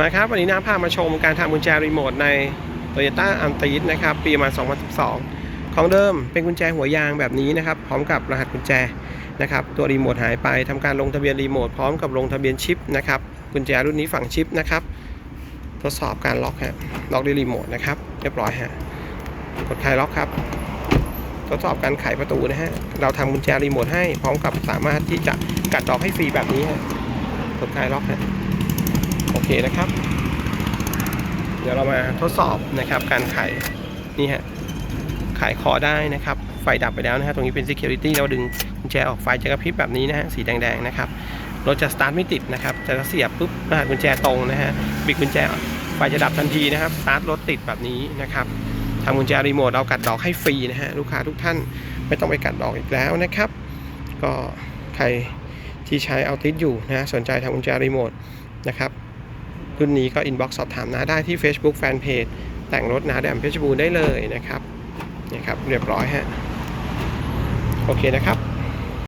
มาครับ วันนี้น้าพามาชมการทำกุญแจรีโมทใน Toyota a n t i s นะครับ ปีมา 2012 ของเดิมเป็นกุญแจหัวยางแบบนี้นะครับ พร้อมกับรหัสกุญแจนะครับ ตัวรีโมทหายไปทำการลงทะเบียนรีโมทพร้อมกับลงทะเบียนชิปนะครับ กุญแจรุ่นนี้ฝังชิปนะครับ ทดสอบการล็อกฮะ ล็อกด้วยรีโมทนะครับ เรียบร้อยฮะ กดคลายล็อกครับ ทดสอบการไขประตูนะฮะ เราทำกุญแจรีโมทให้พร้อมกับสามารถที่จะกัดดอกให้ฟรีแบบนี้ฮะ กดคลายล็อกฮะ โอเคนะครับ เดี๋ยวเรามาทดสอบนะครับการไขนี่ฮะไขคอได้นะครับ ไฟดับไปแล้วนะฮะตรงนี้เป็น security เราดึงกุญแจออกไฟจะกระพริบแบบนี้นะฮะสีแดงๆนะครับรถจะสตาร์ทไม่ติดนะครับจะเสียบปุ๊บรหัสกุญแจตรงนะฮะบิดกุญแจไฟจะดับทันทีนะครับสตาร์ทรถติดแบบนี้นะครับทำกุญแจรีโมทเรากัดดอกให้ฟรีนะฮะลูกค้าทุกท่านไม่ต้องไปกัดดอกอีกแล้วนะครับ ก็ใครที่ใช้เอาติดอยู่นะฮะสนใจทำกุญแจรีโมทนะครับ รุ่นนี้ก็อินบ็อกซ์สอบถามนาได้ที่ Facebook Fanpage แต่งรถนาแดมเพชรบูรณ์ได้เลยนะครับนี่ครับเรียบร้อยฮะโอเคนะครับ